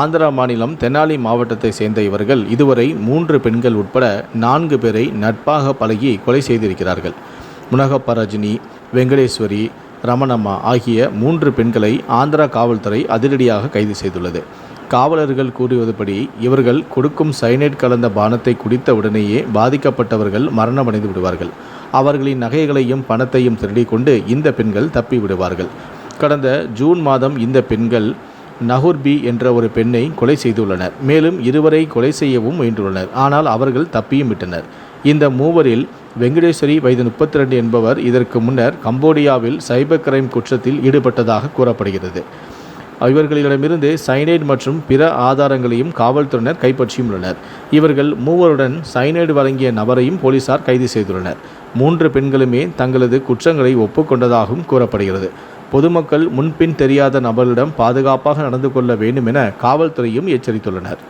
ஆந்திரா மாநிலம் தெனாலி மாவட்டத்தை சேர்ந்த இவர்கள் இதுவரை மூன்று பெண்கள் உட்பட நான்கு பேரை நட்பாக பழகி கொலை செய்திருக்கிறார்கள். முனகப்பரஜினி வெங்கடேஸ்வரி ரமணம்மா ஆகிய மூன்று பெண்களை ஆந்திரா காவல்துறை அதிரடியாக கைது செய்துள்ளது. காவலர்கள் கூறுவதுபடி இவர்கள் கொடுக்கும் சைனைட் கலந்த பானத்தை குடித்த உடனேயே பாதிக்கப்பட்டவர்கள் மரணமடைந்து விடுவார்கள். அவர்களின் நகைகளையும் பணத்தையும் திருடிக் கொண்டு இந்த பெண்கள் தப்பி விடுவார்கள் கடந்த ஜூன் மாதம் இந்த பெண்கள் நகுர்பி என்ற ஒரு பெண்ணை கொலை செய்துள்ளனர். மேலும் இருவரை கொலை செய்யவும் முயன்றுள்ளனர். ஆனால் அவர்கள் தப்பியும் விட்டனர். இந்த மூவரில் வெங்கடேஸ்வரி வயது முப்பத்தி ரெண்டு என்பவர். இதற்கு முன்னர் கம்போடியாவில் சைபர் கிரைம் குற்றத்தில் ஈடுபட்டதாக கூறப்படுகிறது. இவர்களிடமிருந்து சைனைடு மற்றும் பிற ஆதாரங்களையும் காவல்துறையினர் கைப்பற்றியுள்ளனர். இவர்கள் மூவருடன் சைனைடு வழங்கிய நபரையும் போலீசார் கைது செய்துள்ளனர். மூன்று பெண்களுமே தங்களது குற்றங்களை ஒப்புக்கொண்டதாகவும் கூறப்படுகிறது. பொதுமக்கள் முன்பின் தெரியாத நபர்களிடம் பாதுகாப்பாக நடந்து கொள்ள வேண்டும் என காவல்துறையும் எச்சரித்துள்ளனர்.